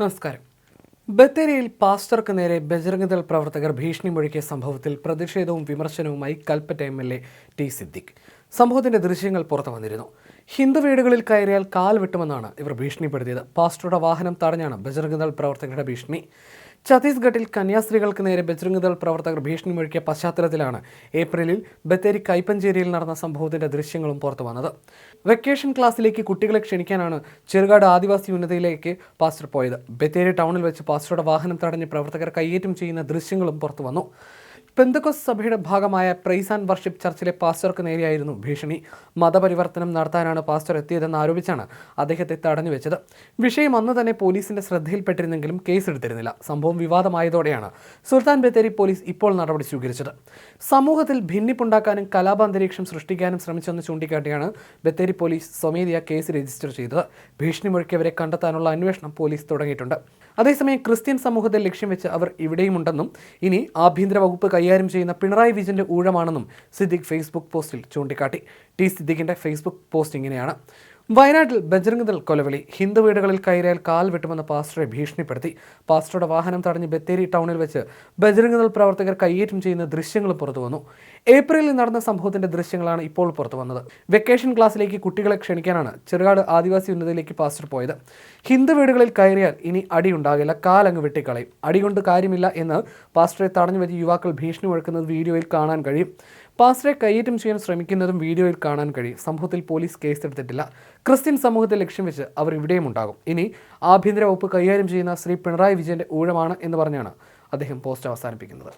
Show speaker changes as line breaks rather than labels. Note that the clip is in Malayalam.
നമസ്കാരം. ബത്തേരിയിൽ പാസ്റ്റർക്ക് നേരെ ബജരംഗദൾ പ്രവർത്തകർ ഭീഷണി മുഴക്കിയ സംഭവത്തിൽ പ്രതിഷേധവും വിമർശനവുമായി Kalpetta M L A T Siddique. സംഭവത്തിന്റെ ദൃശ്യങ്ങൾ പുറത്തു വന്നിരുന്നു. ഹിന്ദു വീടുകളിൽ കയറിയാൽ കാൽ വെട്ടുമെന്നാണ് ഇവർ ഭീഷണിപ്പെടുത്തിയത്. പാസ്റ്ററുടെ വാഹനം തടഞ്ഞാണ് ബജറംഗദൾ പ്രവർത്തകരുടെ ഭീഷണി. ഛത്തീസ്ഗഡിൽ കന്യാസ്ത്രീകൾക്ക് നേരെ ബജ്രംഗദൾ പ്രവർത്തകർ ഭീഷണി മുഴക്കിയ പശ്ചാത്തലത്തിലാണ് ഏപ്രിലിൽ ബത്തേരി കൈപ്പഞ്ചേരിയിൽ നടന്ന സംഭവത്തിന്റെ ദൃശ്യങ്ങളും പുറത്തു വന്നത്. വെക്കേഷൻ ക്ലാസ്സിലേക്ക് കുട്ടികളെ ക്ഷണിക്കാനാണ് ചെറുകാട് ആദിവാസി ഉന്നതിയിലേക്ക് പാസ്റ്റർ പോയത്. ബത്തേരി ടൗണിൽ വെച്ച് പാസ്റ്ററുടെ വാഹനം തടഞ്ഞ് പ്രവർത്തകർ കയ്യേറ്റം ചെയ്യുന്ന ദൃശ്യങ്ങളും പുറത്തു വന്നു. പെന്തക്കോസ് സഭയുടെ ഭാഗമായ പ്രൈസ് ആൻഡ് വർഷിപ്പ് ചർച്ചിലെ പാസ്റ്റർക്ക് നേരെയായിരുന്നു ഭീഷണി. മതപരിവർത്തനം നടത്താനാണ് പാസ്റ്റർ എത്തിയതെന്ന് ആരോപിച്ചാണ് അദ്ദേഹത്തെ തടഞ്ഞു വെച്ചത്. വിഷയം അന്ന് തന്നെ പോലീസിന്റെ ശ്രദ്ധയിൽപ്പെട്ടിരുന്നെങ്കിലും കേസെടുത്തിരുന്നില്ല. സംഭവം വിവാദമായതോടെയാണ് സുൽത്താൻ ബത്തേരി പോലീസ് ഇപ്പോൾ നടപടി സ്വീകരിച്ചത്. സമൂഹത്തിൽ ഭിന്നിപ്പുണ്ടാക്കാനും കലാപാന്തരീക്ഷം സൃഷ്ടിക്കാനും ശ്രമിച്ചെന്ന് ചൂണ്ടിക്കാട്ടിയാണ് ബത്തേരി പോലീസ് സ്വമേധയാ കേസ് രജിസ്റ്റർ ചെയ്തത്. ഭീഷണി മുഴക്കിയവരെ കണ്ടെത്താനുള്ള അന്വേഷണം പോലീസ് തുടങ്ങിയിട്ടുണ്ട്. അതേസമയം ക്രിസ്ത്യൻ സമൂഹത്തെ ലക്ഷ്യം വെച്ച് അവർ ഇവിടെയുമുണ്ടെന്നും ഇനി ആഭ്യന്തര വകുപ്പ് കൈകാര്യം ചെയ്യുന്ന പിണറായി വിജയന്റെ ഊഴമാണെന്നും സിദ്ദിഖ് ഫേസ്ബുക്ക് പോസ്റ്റിൽ ചൂണ്ടിക്കാട്ടി. ടി സിദ്ദിഖിന്റെ ഫേസ്ബുക്ക് പോസ്റ്റ് ഇങ്ങനെയാണ്. വയനാട്ടിൽ ബജറംഗദൾ കൊലവിളി. ഹിന്ദു വീടുകളിൽ കയറിയാൽ കാൽ വെട്ടുമെന്ന് പാസ്റ്ററെ ഭീഷണിപ്പെടുത്തി. പാസ്റ്ററുടെ വാഹനം തടഞ്ഞ് ബത്തേരി ടൗണിൽ വെച്ച് ബജറംഗദൾ പ്രവർത്തകർ കയ്യേറ്റം ചെയ്യുന്ന ദൃശ്യങ്ങൾ പുറത്തു വന്നു. ഏപ്രിലിൽ നടന്ന സംഭവത്തിന്റെ ദൃശ്യങ്ങളാണ് ഇപ്പോൾ പുറത്തു വന്നത്. വെക്കേഷൻ ക്ലാസ്സിലേക്ക് കുട്ടികളെ ക്ഷണിക്കാനാണ് ചെറുകാട് ആദിവാസി ഉന്നതയിലേക്ക് പാസ്റ്റർ പോയത്. ഹിന്ദു വീടുകളിൽ കയറിയാൽ ഇനി അടിയുണ്ടാകില്ല. കാലങ്ങ് വെട്ടിക്കളയും. അടികൊണ്ട് കാര്യമില്ല എന്ന് പാസ്റ്ററെ തടഞ്ഞു വെച്ച് യുവാക്കൾ ഭീഷണി മുഴക്കുന്നത് വീഡിയോയിൽ കാണാൻ കഴിയും. പാസ്റ്ററെ കൈയേറ്റം ചെയ്യാൻ ശ്രമിക്കുന്നതും വീഡിയോയിൽ കാണാൻ കഴിയും. സംഭവത്തിൽ പോലീസ് കേസെടുത്തിട്ടില്ല ക്രിസ്ത്യൻ സമൂഹത്തെ ലക്ഷ്യം വെച്ച് അവർ ഇവിടെയും ഉണ്ടാകും. ഇനി ആഭ്യന്തര വകുപ്പ് കൈകാര്യം ചെയ്യുന്ന ശ്രീ പിണറായി വിജയന്റെ ഊഴമാണ് എന്ന് പറഞ്ഞാണ് അദ്ദേഹം പോസ്റ്റ് അവസാനിപ്പിക്കുന്നത്.